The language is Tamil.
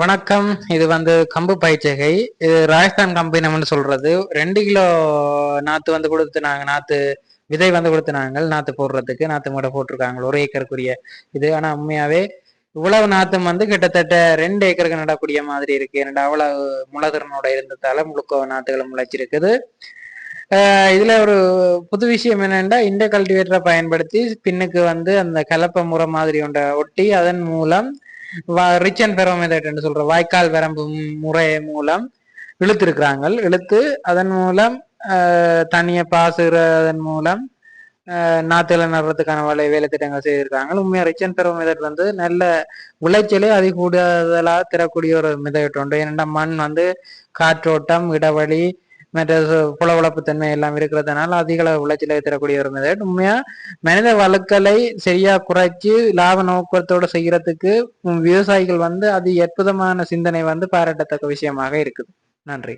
வணக்கம். இது வந்து கம்பு பயிற்சிகை. இது ராஜஸ்தான் கம்பெனி நம்ம சொல்றது. ரெண்டு கிலோ நாத்து வந்து கொடுத்து நாங்க நாத்து விதை வந்து கொடுத்து நாங்கள் நாத்து போடுறதுக்கு நாத்து மூட போட்டிருக்காங்க. ஒரு ஏக்கருக்குரிய இது. ஆனா உண்மையாவே இவ்வளவு நாத்தம் வந்து கிட்டத்தட்ட ரெண்டு ஏக்கருக்கு நடக்கூடிய மாதிரி இருக்கு. என்னடா அவ்வளவு முளதிறனோட இருந்ததால முழுக்க நாத்துகளும் முளைச்சிருக்குது. இதுல ஒரு புது விஷயம் என்னென்னா இந்த கல்டிவேட்டரை பயன்படுத்தி பின்னுக்கு வந்து அந்த கலப்பை முறை மாதிரி ஒன்றை ஒட்டி அதன் மூலம் ரிச் அண்ட் என்று சொல்ற வாய்க்கால் வரம்பு முறை மூலம் இழுத்திருக்கிறாங்க. இழுத்து அதன் மூலம் தண்ணியை பாசுகிறதன் மூலம் நாத்துல நடுறதுக்கான வலை வேலை திட்டங்கள் செய்திருக்காங்க உண்மையா ரிச் அண்ட் பெரோ மெதட் வந்து நல்ல விளைச்சலே அதிக கூடுதலாக தரக்கூடிய ஒரு மெதட் உண்டு ஏன்னா மண் வந்து காற்றோட்டம் இடவழி மற்ற புலவளப்பு தன்மை எல்லாம் இருக்கிறதுனால அதிக அளவு விளைச்சலை தரக்கூடிய ஒரு மெத்தட் உண்மையா மனித வழக்கலை சரியா குறைச்சு லாப நோக்கத்தோட செய்யறதுக்கு விவசாயிகள் வந்து அது அற்புதமான சிந்தனை வந்து பாராட்டத்தக்க விஷயமாக இருக்குது. நன்றி.